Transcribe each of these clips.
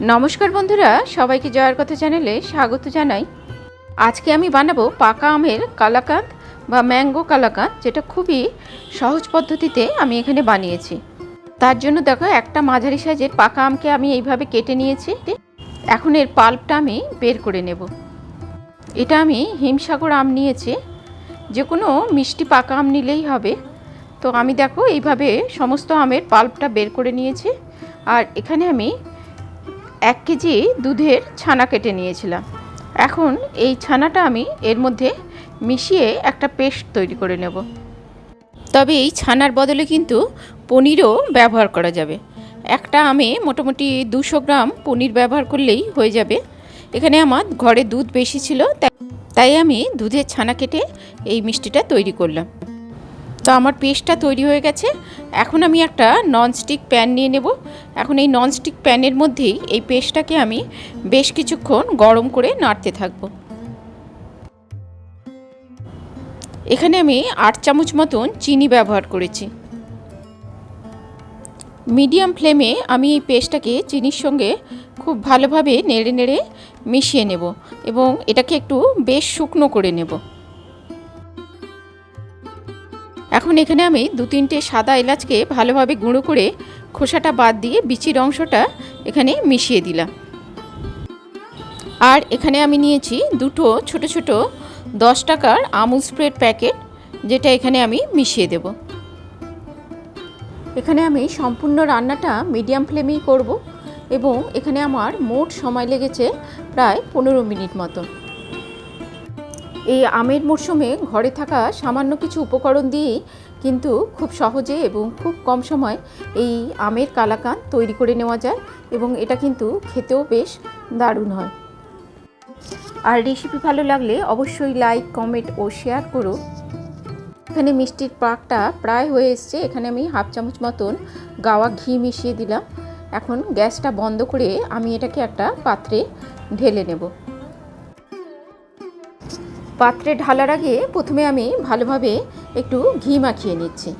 নমস্কার বন্ধুরা, সবাইকে জয়ের কথা চ্যানেলে স্বাগত জানাই। আজকে আমি বানাবো পাকা আমের কালাকাঁদ বা ম্যাঙ্গো কালাকাঁদ, যেটা খুবই সহজ পদ্ধতিতে আমি এখানে বানিয়েছি। তার জন্য দেখো, একটা মাঝারি সাইজের পাকা আমকে আমি এইভাবে কেটে নিয়েছি। এখন এর পাল্পটা আমি বের করে নেব। এটা আমি হিমসাগর আম নিয়েছি। যে কোনো মিষ্টি পাকা আম নিলেই হবে। তো আমি দেখো, এইভাবে সমস্ত আমের পাল্পটা বের করে নিয়েছি। আর এখানে আমি এক কেজি দুধের ছানা কেটে নিয়েছিলাম। এখন এই ছানাটা আমি এর মধ্যে মিশিয়ে একটা পেস্ট তৈরি করে নেব। তবে এই ছানার বদলে কিন্তু পনিরও ব্যবহার করা যাবে। একটা আমে মোটামুটি দুশো গ্রাম পনির ব্যবহার করলেই হয়ে যাবে। এখানে আমার ঘরে দুধ বেশি ছিল, তাই আমি দুধের ছানা কেটে এই মিষ্টিটা তৈরি করলাম। তো আমার পেস্টটা তৈরি হয়ে গেছে। এখন আমি একটা ননস্টিক প্যান নিয়ে নেব। এখন এই ননস্টিক প্যানের মধ্যেই এই পেস্টটাকে আমি বেশ কিছুক্ষণ গরম করে নাড়তে থাকব। এখানে আমি আট চামচ মতন চিনি ব্যবহার করেছি। মিডিয়াম ফ্লেমে আমি এই পেস্টটাকে চিনির সঙ্গে খুব ভালোভাবে নেড়ে নেড়ে মিশিয়ে নেব এবং এটাকে একটু বেশ শুকনো করে নেব। এখন এখানে আমি দু তিনটে সাদা এলাচকে ভালোভাবে গুঁড়ো করে খোসাটা বাদ দিয়ে বিচির অংশটা এখানে মিশিয়ে দিলাম। আর এখানে আমি নিয়েছি দুটো ছোট ছোট দশ টাকার আমুল স্প্রেড প্যাকেট, যেটা এখানে আমি মিশিয়ে দেব। এখানে আমি সম্পূর্ণ রান্নাটা মিডিয়াম ফ্লেমেই করব এবং এখানে আমার মোট সময় লেগেছে প্রায় পনেরো মিনিট মতো। এই আমের মরশুমে ঘরে থাকা সামান্য কিছু উপকরণ দিয়েই কিন্তু খুব সহজে এবং খুব কম সময় এই আমের কালাকাঁদ তৈরি করে নেওয়া যায় এবং এটা কিন্তু খেতেও বেশ দারুণ হয়। আর রেসিপি ভালো লাগলে অবশ্যই লাইক কমেন্ট ও শেয়ার করো। এখানে মিষ্টির পাকটা প্রায় হয়ে এসছে। এখানে আমি হাফ চামচ মতন গাওয়া ঘি মিশিয়ে দিলাম। এখন গ্যাসটা বন্ধ করে আমি এটাকে একটা পাত্রে ঢেলে নেব। পাত্রে ঢালার আগে প্রথমে আমি ভালোভাবে একটু ঘি মাখিয়ে নিচ্ছি।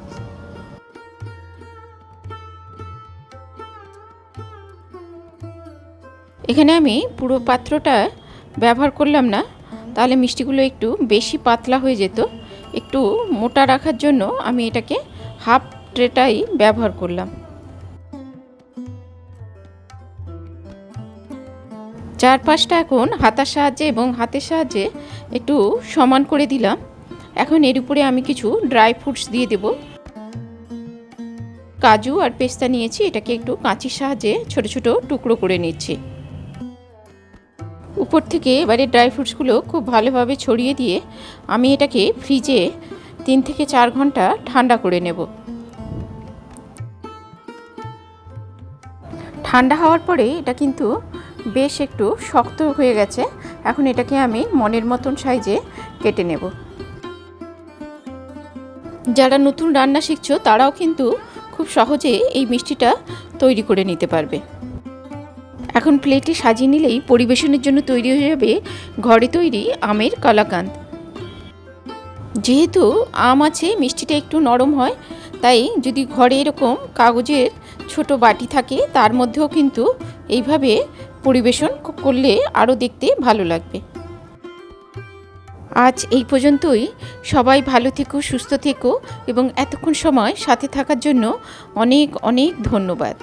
এখানে আমি পুরো পাত্রটা ব্যবহার করলাম না, তাহলে মিষ্টিগুলো একটু বেশি পাতলা হয়ে যেত। একটু মোটা রাখার জন্য আমি এটাকে হাফ ট্রেটাই ব্যবহার করলাম। চারপাশটা এখন হাতার সাহায্যে এবং হাতের সাহায্যে একটু সমান করে দিলাম। এখন এর উপরে আমি কিছু ড্রাই ফ্রুটস দিয়ে দেব। কাজু আর পেস্তা নিয়েছি, এটাকে একটু কাঁচির সাহায্যে ছোট ছোট টুকরো করে নিচ্ছি। উপর থেকে এবারে ড্রাই ফ্রুটসগুলো খুব ভালোভাবে ছড়িয়ে দিয়ে আমি এটাকে ফ্রিজে তিন থেকে চার ঘণ্টা ঠান্ডা করে নেব। ঠান্ডা হওয়ার পরে এটা কিন্তু বেশ একটু শক্ত হয়ে গেছে। এখন এটাকে আমি মনের মতন সাইজে কেটে নেব। যারা নতুন রান্না শিখছো, তারাও কিন্তু খুব সহজে এই মিষ্টিটা তৈরি করে নিতে পারবে। এখন প্লেটে সাজিয়ে নিলেই পরিবেশনের জন্য তৈরি হয়ে যাবে ঘরে তৈরি আমের কালাকান্দ যেহেতু আম আছে, মিষ্টিটা একটু নরম হয়, তাই যদি ঘরে এরকম কাগজের ছোট বাটি থাকে, তার মধ্যেও কিন্তু এইভাবে পরিবেশন করলে আরও দেখতে ভালো লাগবে। আজ এই পর্যন্তই। সবাই ভালো থেকো, সুস্থ থেকো এবং এতক্ষণ সময় সাথে থাকার জন্য অনেক অনেক ধন্যবাদ।